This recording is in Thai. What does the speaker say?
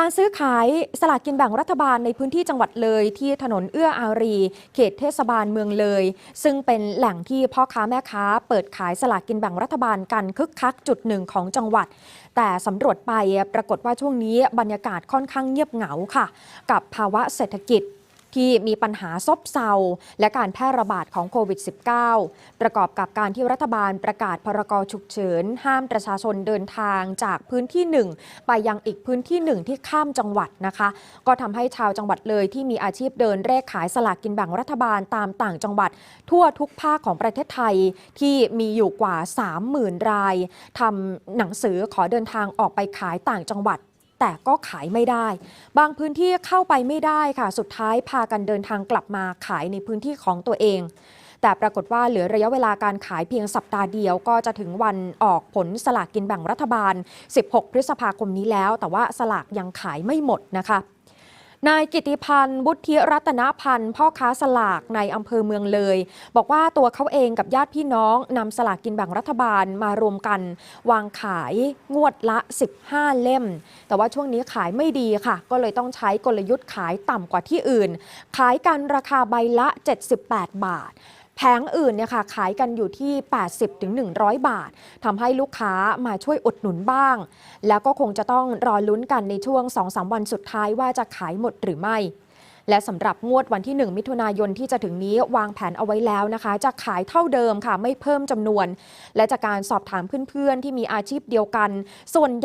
การซื้อขายสลากกินแบ่งรัฐบาลในพื้นที่จังหวัดเลย ที่ถนนเอื้ออารี เขตเทศบาลเมืองเลย ซึ่งเป็นแหล่งที่พ่อค้าแม่ค้า เปิดขายสลากกินแบ่งรัฐบาลกันคึกคักจุดหนึ่งของจังหวัด แต่สำรวจไปปรากฏว่าช่วงนี้บรรยากาศค่อนข้างเงียบเหงาค่ะ กับภาวะเศรษฐกิจ ที่มีปัญหาซบเซาและการแพร่ระบาดของโควิด -19 ประกอบกับการที่รัฐบาลประกาศพรกฉุกเฉิน ห้ามประชาชนเดินทางจากพื้นที่หนึ่งไปยังอีกพื้นที่หนึ่งที่ข้ามจังหวัดนะคะ ก็ทำให้ชาวจังหวัดเลยที่มีอาชีพเดินเลขขายสลากกินแบ่งรัฐบาลตามต่างจังหวัด ทั่วทุกภาคของประเทศไทยที่มีอยู่กว่า 30,000 รายทำหนังสือขอเดินทางออกไปขายต่างจังหวัด แต่ก็ขายไม่ได้ บางพื้นที่เข้าไปไม่ได้ค่ะ สุดท้ายพากันเดินทางกลับมาขายในพื้นที่ของตัวเอง แต่ปรากฏว่าเหลือระยะเวลาการขายเพียงสัปดาห์เดียวก็จะถึงวันออกผลสลากกินแบ่งรัฐบาล 16 พฤษภาคมนี้แล้ว แต่ว่าสลากยังขายไม่หมดนะคะ นายกิติพันธ์บุธิรัตนพันธ์พ่อค้าสลากในอำเภอเมืองเลย บอกว่าตัวเขาเองกับญาติพี่น้องนำสลากกินแบ่งรัฐบาลมารวมกัน วางขายงวดละ 15 เล่ม แต่ว่าช่วงนี้ขายไม่ดีค่ะ ก็เลยต้องใช้กลยุทธ์ขายต่ำกว่าที่อื่น ขายกันราคาใบละ 78 บาท แผงอื่นเนี่ยค่ะขายกันอยู่ที่ 80-100 บาททำให้ลูกค้ามาช่วยอุดหนุนบ้าง แล้วก็คงจะต้องรอลุ้นกันในช่วง 2-3 วันสุดท้ายว่าจะขายหมดหรือไม่และสำหรับงวดวันที่ 1 มิถุนายนที่จะถึงนี้วางแผนเอาไว้แล้วนะคะ จะขายเท่าเดิมค่ะ ไม่เพิ่มจำนวน และจากการสอบถามเพื่อนๆ ที่มีอาชีพเดียวกัน ส่วนใหญ่